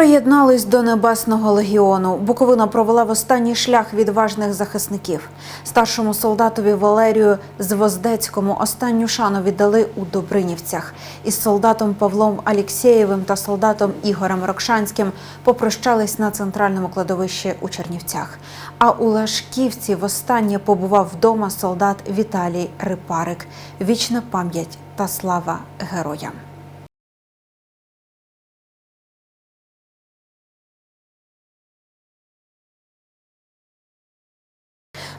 Приєднались до Небесного легіону. Буковина провела в останній шлях відважних захисників. Старшому солдатові Валерію Звоздецькому останню шану віддали у Добринівцях. Із солдатом Павлом Алєксєєвим та солдатом Ігорем Рокшанським попрощались на центральному кладовищі у Чернівцях. А у Лашківці востаннє побував вдома солдат Віталій Рипарик. Вічна пам'ять та слава героям.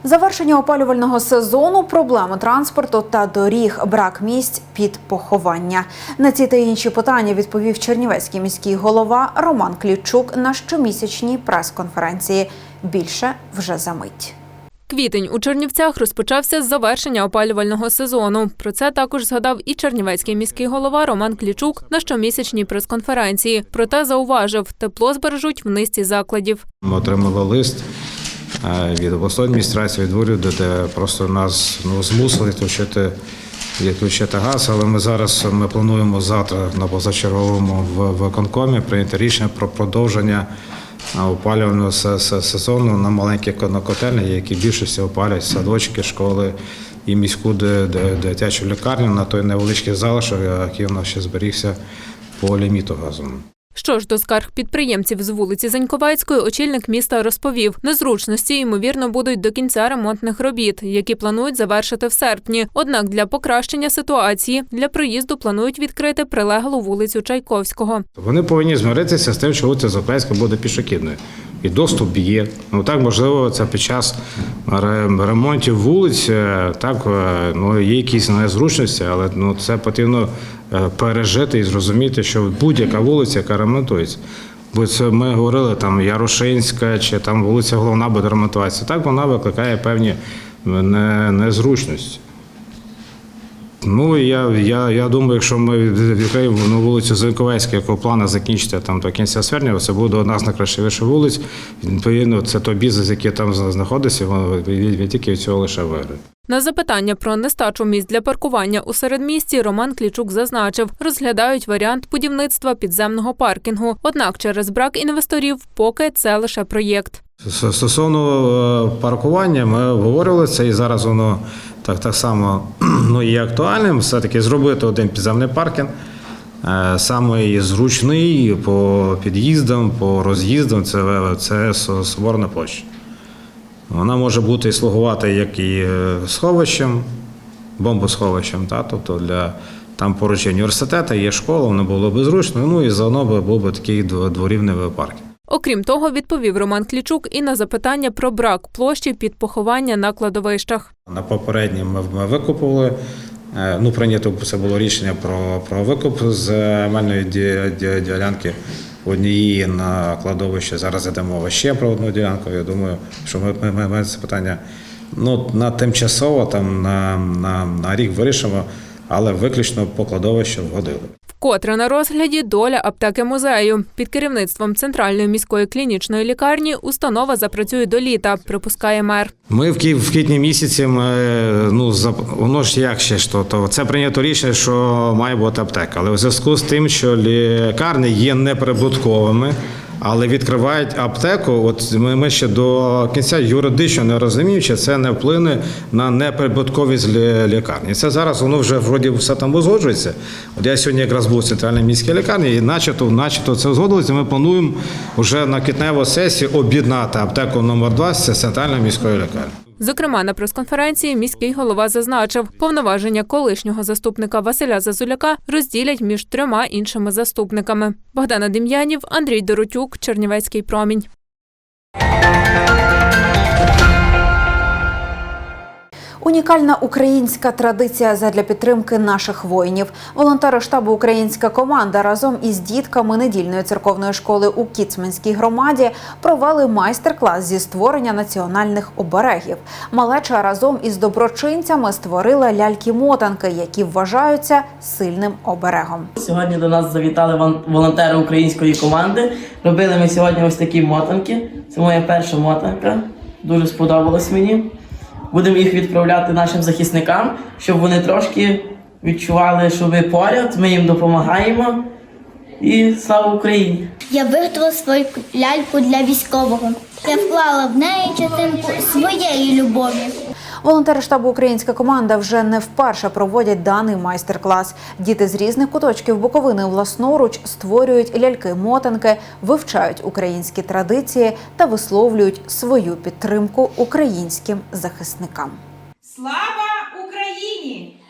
Завершення опалювального сезону, проблеми транспорту та доріг, брак місць під поховання. На ці та інші питання відповів Чернівецький міський голова Роман Клічук на щомісячній прес-конференції. Більше вже за мить. Квітень у Чернівцях розпочався з завершення опалювального сезону. Про це також згадав і Чернівецький міський голова Роман Клічук на щомісячній прес-конференції. Проте зауважив, тепло збережуть в низці закладів. Ми отримали лист від обласної адміністрації, від уряду, де просто нас ну, змусили відключити, відключити газ. Але ми зараз ми плануємо завтра на позачерговому в виконкомі прийняти рішення про продовження опалювального се- се- сезону на маленькі ко- котельні, які більшості опалюють садочки, школи і міську дитячу лікарню на той невеличкий залишок, який у нас ще зберігся по ліміту газу. Що ж до скарг підприємців з вулиці Заньковецької, очільник міста розповів, незручності ймовірно будуть до кінця ремонтних робіт, які планують завершити в серпні. Однак для покращення ситуації для проїзду планують відкрити прилеглу вулицю Чайковського. Вони повинні змиритися з тим, що вулиця Заклецька буде пішохідною. І доступ є. Ну так можливо, це під час ремонтів вулиць, е, так е, ну є якісь незручності, але ну це потрібно е, пережити і зрозуміти, що будь-яка вулиця, яка ремонтується. Бо це ми говорили там Ярошинська чи там вулиця Головна буде ремонтуватися. Так вона викликає певні незручності. Ну я, я, я думаю, якщо ми відкриємо ну, вулицю Зинковецька, якого плану закінчити там до кінця серпня, це буде одна з найкращих вулиць. Відповідно, це той бізнес, який там знаходиться, він, він, він тільки від цього лише виграє. На запитання про нестачу місць для паркування у середмісті Роман Клічук зазначив, розглядають варіант будівництва підземного паркінгу. Однак через брак інвесторів поки це лише проєкт. Стосовно е, паркування, ми обговорювали це і зараз воно так, так само ну, є актуальним. Все-таки зробити один підземний паркінг. Е, Саме зручний по під'їздам, по роз'їздам це, це Соборна площа. Вона може бути і слугувати як і е, сховищем, бомбосховищем, та, тобто для там поруч університету, є школа, воно було б зручно, ну і заодно був би такий дво- дворівневий паркінг. Окрім того, відповів Роман Клічук і на запитання про брак площі під поховання на кладовищах. На попередній ми, викупили. е, Ну, прийнято це було рішення про, про викуп з земельної ді- ді- ділянки однієї на кладовище. Зараз йде мова ще про одну ділянку. Я думаю, що ми, ми, ми це питання ну, на тимчасово там на, на, на рік вирішимо, але виключно по кладовищу вгодили. Вкотре на розгляді доля аптеки музею. Під керівництвом центральної міської клінічної лікарні установа запрацює до літа, припускає мер. Ми в, кі- в квітні місяці ми, ну, воно ж як ще що, то це прийнято рішення, що має бути аптека. Але в зв'язку з тим, що лікарні є неприбутковими, але відкривають аптеку, от ми, ми ще до кінця юридично не розуміємо, чи це не вплине на неприбутковість лікарні. Це зараз воно вже вроді все там узгоджується. От я сьогодні якраз був в центральній міській лікарні, і начебто, начебто це узгодилося. Ми плануємо вже на квітневу сесію об'єднати аптеку номер 2 з центральною міською лікарнею. Зокрема, на прес-конференції міський голова зазначив, повноваження колишнього заступника Василя Зазуляка розділять між трьома іншими заступниками. Богдана Дем'янів, Андрій Доротюк, Чернівецький промінь. Унікальна українська традиція задля підтримки наших воїнів. Волонтери штабу Українська команда разом із дітками недільної церковної школи у Кіцманській громаді провели майстер-клас зі створення національних оберегів. Малеча разом із доброчинцями створила ляльки-мотанки, які вважаються сильним оберегом. Сьогодні до нас завітали волонтери української команди. Робили ми сьогодні ось такі мотанки. Це моя перша мотанка. Дуже сподобалось мені. Будемо їх відправляти нашим захисникам, щоб вони трошки відчували, що ви поряд, ми їм допомагаємо. І слава Україні! Я виготовила свою ляльку для військового. Я вклала в неї частинку своєї любові. Волонтери штабу Українська команда вже не вперше проводять даний майстер-клас. Діти з різних куточків Буковини власноруч створюють ляльки-мотанки, вивчають українські традиції та висловлюють свою підтримку українським захисникам. Слава Україні!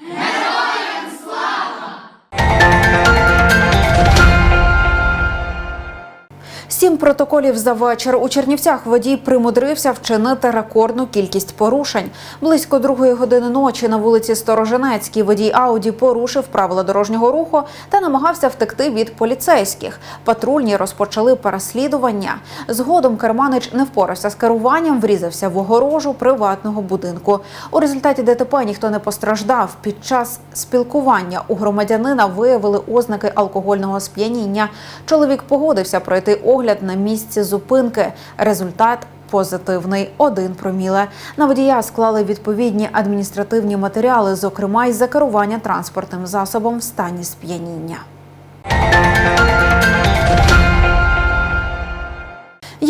Сім протоколів за вечір у Чернівцях водій примудрився вчинити рекордну кількість порушень. Близько другої години ночі на вулиці Сторожинецькій водій Ауді порушив правила дорожнього руху та намагався втекти від поліцейських. Патрульні розпочали переслідування. Згодом керманич не впорався з керуванням, врізався в огорожу приватного будинку. У результаті ДТП ніхто не постраждав. Під час спілкування у громадянина виявили ознаки алкогольного сп'яніння. Чоловік погодився пройти огляд на місці зупинки. Результат позитивний один проміле. На водія склали відповідні адміністративні матеріали, зокрема й за керування транспортним засобом в стані сп'яніння.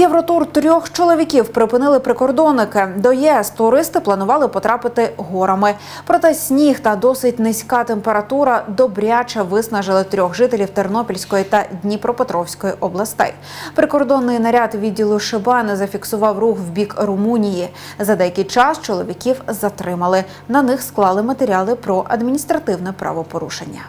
Євротур трьох чоловіків припинили прикордонники. До ЄС туристи планували потрапити горами. Проте сніг та досить низька температура добряче виснажили трьох жителів Тернопільської та Дніпропетровської областей. Прикордонний наряд відділу Шибани зафіксував рух в бік Румунії. За деякий час чоловіків затримали. На них склали матеріали про адміністративне правопорушення.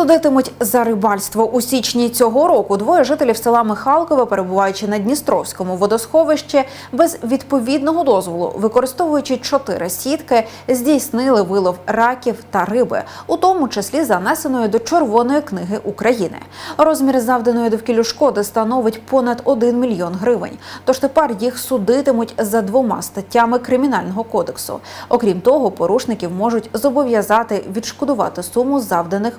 Судитимуть за рибальство у січні цього року. Двоє жителів села Михалкове, перебуваючи на Дністровському водосховищі, без відповідного дозволу, використовуючи чотири сітки, здійснили вилов раків та риби, у тому числі занесеної до Червоної книги України. Розмір завданої довкіллю шкоди становить понад 1 мільйон гривень. Тож тепер їх судитимуть за двома статтями кримінального кодексу. Окрім того, порушників можуть зобов'язати відшкодувати суму завданих